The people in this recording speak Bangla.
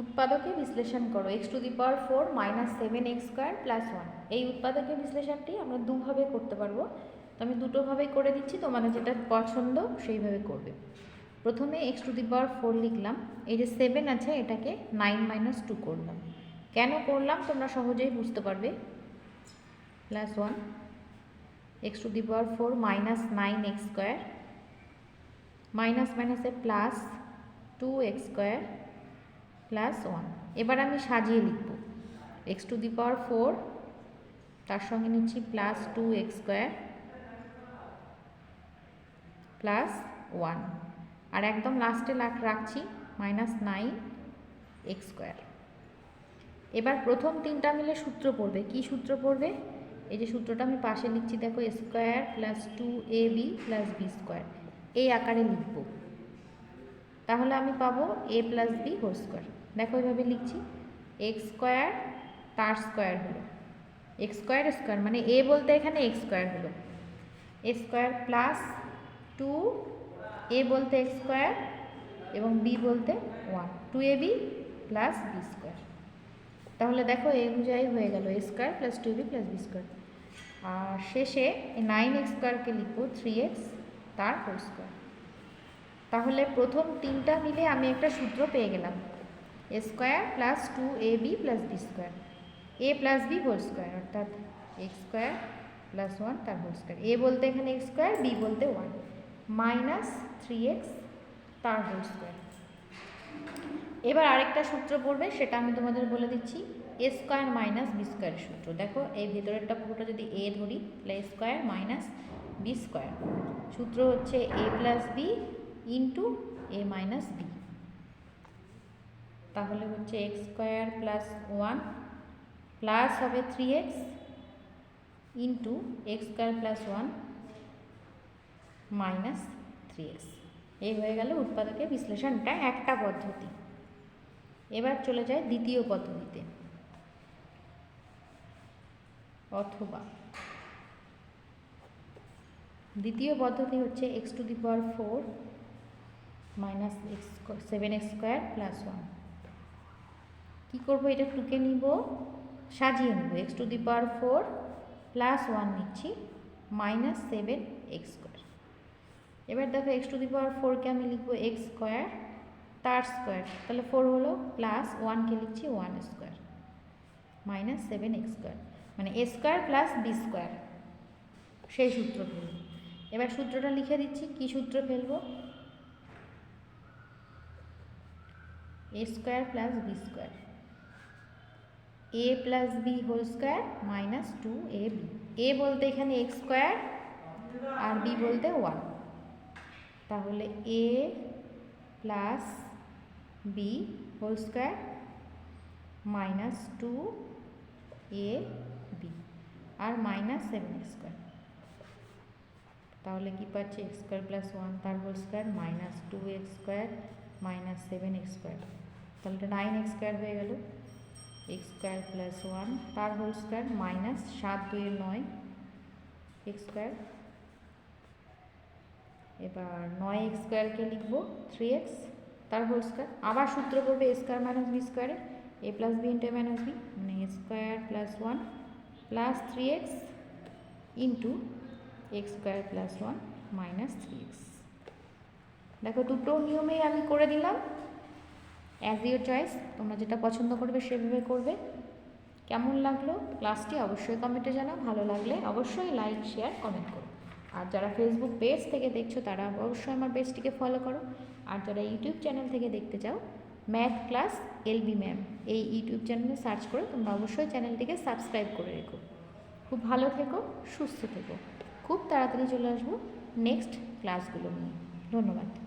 উৎপাদকে বিশ্লেষণ করো x to the power four minus seven x square plus one এই উৎপাদকের বিশ্লেষণটি আমরা দুভাবে করতে পারব। তো আমি দুটোভাবেই করে দিচ্ছি, তোমাদের যেটা পছন্দ সেইভাবে করবে। প্রথমে x to the power four লিখলাম, এই যে সেভেন আছে এটাকে নাইন মাইনাস টু করলাম। কেন করলাম তোমরা সহজেই বুঝতে পারবে। Plus one x to the power four minus nine x square minus মাইনাসে plus two x square plus one এবার আমি সাজিয়ে লিখব। X to the power four তার সঙ্গে নিচ্ছি plus two x square plus one আর একদম লাস্টে লাখ রাখছি মাইনাস নাইন এক্স স্কোয়ার এবার প্রথম তিনটা মিলে সূত্র পড়বে। কি সূত্র পড়বে? এই যে সূত্রটা আমি পাশে লিখছি, দেখো square plus two a b plus b square এই আকারে লিখব। তাহলে আমি পাবো a plus b whole square দেখো এইভাবে লিখছি। এক্স স্কোয়ার তার স্কোয়ার হলো। এক্স স্কোয়ার স্কোয়ার মানে এ বলতে এখানে এক্স স্কোয়ার হলো। A square plus two a বলতে এক্স স্কোয়ার এবং বি বলতে one two a b plus b square তাহলে দেখো এই অনুযায়ী হয়ে গেল। A square plus two b plus b square আর শেষে নাইন এক্স স্কোয়ারকে লিখব থ্রি এক্স তার হোল স্কোয়ার তাহলে প্রথম তিনটা মিলে আমি একটা সূত্র পেয়ে গেলাম। A square plus two a b plus b square a plus b whole square অর্থাৎ এক্স স্কোয়ার প্লাস ওয়ান তার হোল স্কোয়ার এ বলতে এখানে এক্স স্কোয়ার বি বলতে ওয়ান মাইনাস থ্রি এক্স তার হোল স্কোয়ার এবার আরেকটা সূত্র পড়বে, সেটা আমি তোমাদের বলে দিচ্ছি। এ স্কোয়ার মাইনাস বি স্কোয়ারের সূত্র। দেখো, এই ভেতরেরটা পুরোটা যদি এ ধরি, তাহলে স্কোয়ার মাইনাস বি স্কোয়ার সূত্র হচ্ছে a plus b into a minus b তাহলে হচ্ছে x square plus one plus হবে three x into x square plus one minus three x এই হয়ে গেল উৎপাদকের বিশ্লেষণটা একটা পদ্ধতি। এবার চলে যায় দ্বিতীয় পদ্ধতিতে। অথবা দ্বিতীয় পদ্ধতি হচ্ছে x to the power four minus x seven x square plus one কী করব? এটা টুকে নিব, সাজিয়ে নেব। X to the power four plus one নিচ্ছি মাইনাস সেভেন এক্স স্কোয়ার এবার দেখো এক্স টু দি পাওয়ার ফোরকে আমি লিখব এক্স স্কোয়ার তার স্কোয়ার তাহলে ফোর হলো প্লাস ওয়ানকে লিখছি one square minus seven x square মানে a square plus b square সেই সূত্র ফেলব এবার সূত্রটা লিখে দিচ্ছি, কি সূত্র ফেলব? A square plus b square a plus b whole square minus two a b a বলতে এখানে এক্স স্কোয়ার আর বি বলতে ওয়ান তাহলে a plus b whole square minus two a b R minus seven square তাহলে কি পাচ্ছি? এক্স স্কোয়ার প্লাস ওয়ান তার whole square minus two x square minus seven x square তাহলে এটা নাইন এক্স স্কোয়ার হয়ে গেল। এক্স স্কোয়ার প্লাস ওয়ান তার হোল স্কোয়ার মাইনাস সাত দুই নয় এক্স স্কোয়ার এবার নয় এক্স স্কোয়ারকে লিখব থ্রি এক্স তার হোল স্কোয়ার আবার সূত্র করবে এ স্কোয়ার মাইনাস বি স্কোয়ারে a plus b into minus b মানে a square plus one plus three x into x square plus one minus three x দেখো দুটো নিয়মেই আমি করে দিলাম। অ্যাজ ইউর চয়েস তোমরা যেটা পছন্দ করবে সেভাবে করবে। কেমন লাগল ক্লাসটি অবশ্যই কমেন্টে জানাও, ভালো লাগলে অবশ্যই লাইক শেয়ার কমেন্ট করো। আর যারা ফেসবুক পেজ থেকে দেখছ, তারা অবশ্যই আমার পেজটিকে ফলো করো। আর যারা ইউটিউব চ্যানেল থেকে দেখতে চাও ম্যাথ ক্লাস এলবি ম্যাম এই ইউটিউব চ্যানেলে সার্চ করে তোমরা অবশ্যই চ্যানেলটিকে সাবস্ক্রাইব করে রেখো। খুব ভালো থেকো, সুস্থ থেকো। খুব তাড়াতাড়ি চলে আসব নেক্সট ক্লাসগুলো নিয়ে। ধন্যবাদ।